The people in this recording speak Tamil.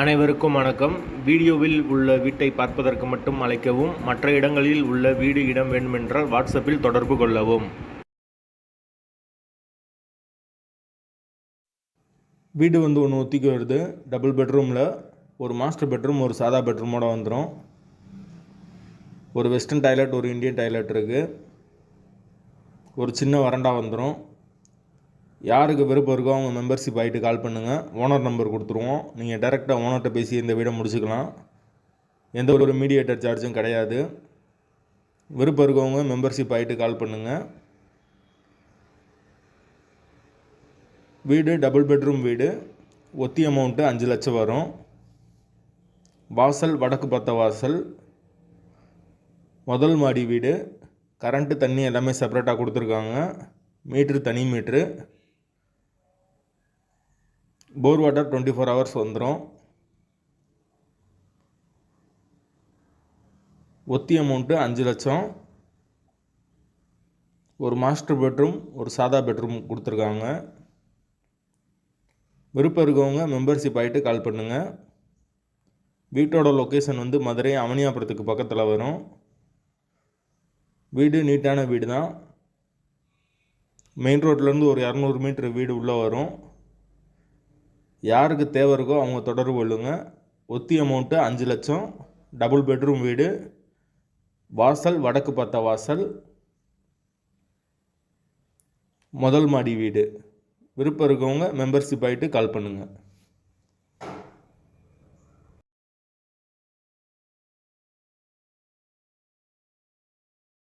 அனைவருக்கும் வணக்கம். வீடியோவில் உள்ள வீட்டை பார்ப்பதற்கு மட்டும் அழைக்கவும் மற்ற இடங்களில் உள்ள வீடு இடம் வேண்டுமென்றால் வாட்ஸ்அப்பில் தொடர்பு கொள்ளவும். வீடு வந்து ஒன்று ஒத்திக்கு வருது. டபுள் பெட்ரூமில் ஒரு மாஸ்டர் பெட்ரூம் ஒரு சாதா பெட்ரூமோட வந்துடும் ஒரு வெஸ்டர்ன் டாய்லெட் ஒரு இந்தியன் டாய்லெட் இருக்குது ஒரு சின்ன வறண்டா வந்துடும் யாருக்கு விருப்பம் இருக்கோ அவங்க மெம்பர்ஷிப் ஆகிட்டு கால் பண்ணுங்கள் ஓனர் நம்பர் கொடுத்துருவோம். நீங்கள் டேரெக்டாக ஓனர்கிட்ட பேசி இந்த வீடை முடிச்சுக்கலாம். எந்த ஒரு மீடியேட்டர் சார்ஜும் கிடையாது. விருப்பம் இருக்கவங்க மெம்பர்ஷிப் ஆகிட்டு கால் பண்ணுங்கள் வீடு டபுள் பெட்ரூம் வீடு. ஒத்தி அமௌண்ட்டு அஞ்சு லட்சம் வரும். வாசல் வடக்கு பத்த வாசல். முதல் மாடி வீடு. கரண்ட்டு தண்ணி எல்லாமே செப்பரேட்டாக கொடுத்துருக்காங்க. மீட்ரு தனி meter bore water twenty four hours வந்துடும் ஒத்தி அமௌண்ட்டு அஞ்சு லட்சம். ஒரு மாஸ்டர் பெட்ரூம் ஒரு சாதா பெட்ரூம் கொடுத்துருக்காங்க. விருப்பம் இருக்கவங்க மெம்பர்ஷிப் ஆகிட்டு கால் பண்ணுங்கள் வீட்டோட லொக்கேஷன் வந்து மதுரை அவனியாபுரத்துக்கு பக்கத்தில் வரும். வீடு நீட்டான வீடு தான் மெயின் ரோட்லேருந்து ஒரு இரநூறு மீட்ரு வீடு உள்ளே வரும். யாருக்கு தேவை இருக்கோ அவங்க தொடர்பு கொள்ளுங்க. ஒத்தி அமௌண்ட்டு அஞ்சு லட்சம் டபுள் பெட்ரூம் வீடு வாசல் வடக்கு பார்த்த வாசல் முதல் மாடி வீடு. விருப்பம் இருக்கவங்க மெம்பர்ஷிப் ஆகிட்டு கால் பண்ணுங்கள்